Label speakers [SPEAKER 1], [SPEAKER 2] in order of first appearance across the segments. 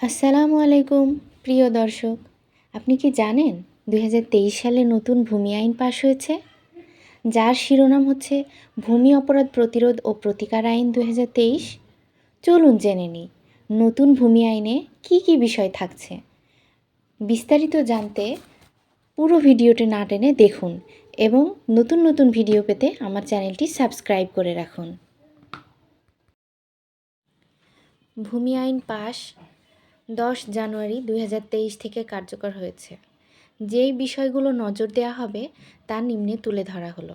[SPEAKER 1] আসসালামু আলাইকুম, প্রিয় দর্শক। আপনি কি জানেন দু হাজার তেইশ সালে নতুন ভূমি আইন পাশ হয়েছে? যার শিরোনাম হচ্ছে ভূমি অপরাধ প্রতিরোধ ও প্রতিকার আইন দু হাজার তেইশ। চলুন জেনে নিই, নতুন ভূমি আইনে কি কি বিষয় থাকছে। বিস্তারিত জানতে পুরো ভিডিওটি না টেনে দেখুন এবং নতুন নতুন ভিডিও পেতে আমার চ্যানেলটি সাবস্ক্রাইব করে রাখুন। ভূমি আইন পাশ দশ জানুয়ারি দুই হাজার তেইশ থেকে কার্যকর হয়েছে। যেই বিষয়গুলো নজর দেওয়া হবে, তা নিম্নে তুলে ধরা হলো।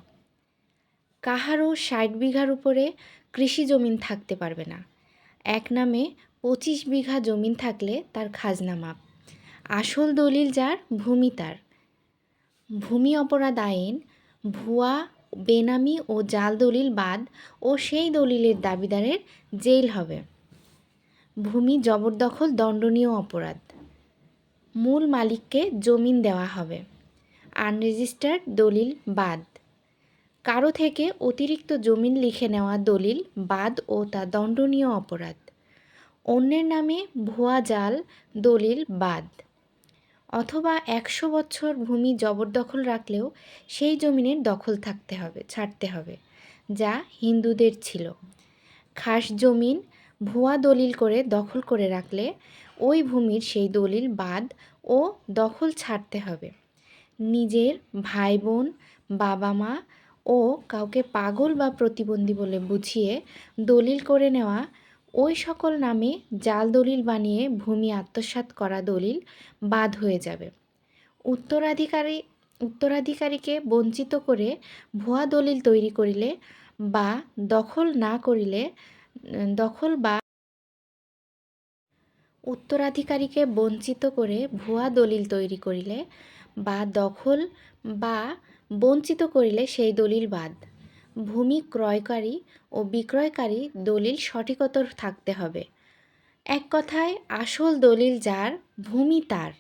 [SPEAKER 1] কাহারও ষাট বিঘার উপরে কৃষি জমিন থাকতে পারবে না। এক নামে পঁচিশ বিঘা জমিন থাকলে তার খাজনা মাপ। আসল দলিল যার, ভূমি তার। ভূমি অপরাধ আইন, ভুয়া, বেনামি ও জাল দলিল বাদ ও সেই দলিলের দাবিদারের জেল হবে। ভূমি জবরদখল, দণ্ডনীয় অপরাধ। মূল মালিককে জমিন দেওয়া হবে। আনরেজিস্টার্ড দলিল, বাদ। কারও থেকে অতিরিক্ত জমিন লিখে নেওয়া দলিল, বাদ ও তা দণ্ডনীয় অপরাধ। অন্যের নামে ভুয়া জাল, দলিল, বাদ। অথবা একশো বছর ভূমি জবরদখল রাখলেও সেই জমিনের দখল থাকতে হবে, ছাড়তে হবে, যা হিন্দুদের ছিল। খাস জমিন ভুয়া দলিল করে দখল করে রাখলে ওই ভূমির সেই দলিল বাদ ও দখল ছাড়তে হবে। নিজের ভাই বোন বাবা মা ও কাউকে পাগল বা প্রতিবন্ধী বলে বুঝিয়ে দলিল করে নেওয়া, ওই সকল নামে জাল দলিল বানিয়ে ভূমি আত্মসাৎ করা দলিল বাদ হয়ে যাবে। উত্তরাধিকারী, উত্তরাধিকারীকে বঞ্চিত করে ভুয়া দলিল তৈরি করিলে বা দখল না করিলে দখল বা উত্তরাধিকারীকে বঞ্চিত করে ভুয়া দলিল তৈরি করিলে বা দখল বা বঞ্চিত করিলে সেই দলিল বাদ। ভূমি ক্রয়কারী ও বিক্রয়কারী দলিল সঠিকতর থাকতে হবে। এক কথায়, আসল দলিল যার, ভূমি তার।